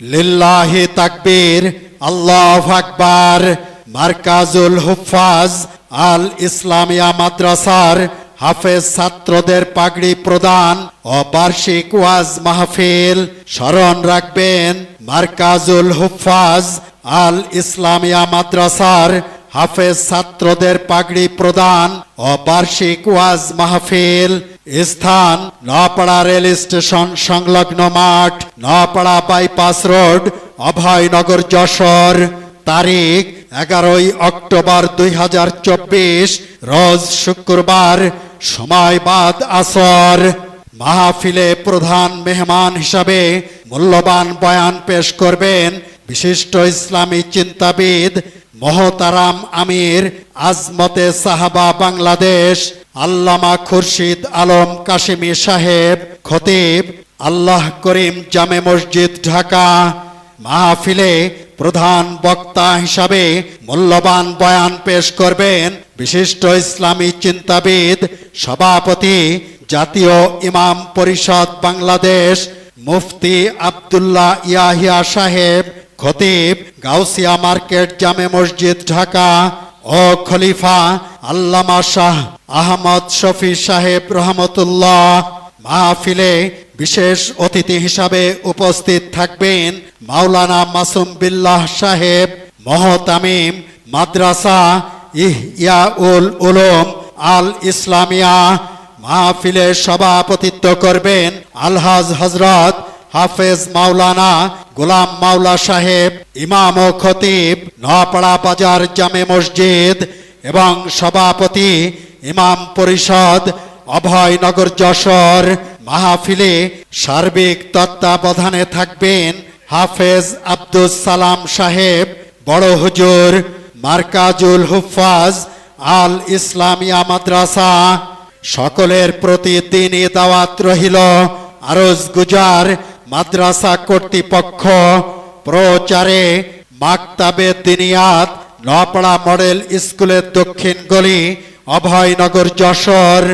লিল্লাহি তাকবীর, আল্লাহ আকবার, মার্কাজুল হুফাজ আল ইসলামিয়া মাদ্রাসার হাফেজ ছাত্রদের পাগড়ি প্রদান ও বার্ষিক ওয়াজ মাহফিল। স্মরণ রাখবেন, মার্কাজুল হুফাজ আল ইসলামিয়া মাদ্রাসার হাফেজ ছাত্রদের পাগড়ি প্রদান ও বার্ষিক ওয়াজ মাহফিল। স্থান নপাড়া রেল স্টেশন সংলগ্ন মাঠ, নপাড়া বাইপাস রোড, অভয়নগর যশোর। তারিখ এগারোই অক্টোবর দুই হাজার চব্বিশ, রোজ শুক্রবার, সময় বাদ আসর। মাহফিলে প্রধান মেহমান হিসাবে মূল্যবান বয়ান পেশ করবেন বিশিষ্ট ইসলামী চিন্তাবিদ মহতারাম আমির, আজমতে সাহাবা বাংলাদেশ। আল্লামা খুরশিদ আলম কাশিমি সাহেব, খতিব, আল্লাহ করিম জামে মসজিদ, ঢাকা। মাহফিলে প্রধান বক্তা হিসাবে মূল্যবান বয়ান পেশ করবেন বিশিষ্ট ইসলামী চিন্তাবিদ, সভাপতি, জাতীয় ইমাম পরিষদ বাংলাদেশ, মুফতি আব্দুল্লাহ ইয়াহিয়া সাহেব, খতিব, গাউসিয়া মার্কেট, জামে মসজিদ, ঢাকা ও খলিফা আল্লামা শাহ আহমদ শফি সাহেব রহমতুল্লাহ মাহফিলে বিশেষ অতিথি হিসাবে উপস্থিত থাকবেন মাওলানা মাসুম বিল্লাহ সাহেব মহতামিম মাদ্রাসা ইহিয়া উল উলুম, আল ইসলামিয়া মাহফিলে সভাপতিত্ব করবেন আলহাজ হজরত হাফেজ মাওলানা গোলাম মাওলা সাহেব, ইমাম ও খতিব নপাড়া বাজার জামে মসজিদ এবং সভাপতি ইমাম পরিষদ অভয়নগর যশোর মাহফিলে সার্বিক তত্ত্বাবধানে থাকবেন হাফেজ আব্দুস সালাম সাহেব, বড় হুজুর মার্কাজুল হুফাজ আল ইসলামিয়া মাদ্রাসা। সকলের প্রতি তিনি দাওয়াত রহিল। আরজ গুজার মাদ্রাসা কর্তৃপক্ষ। প্রচারে মাকতাবে দিনিয়াত নপাড়া মডেল স্কুলের দক্ষিণ গলি অভয়নগর যশোর।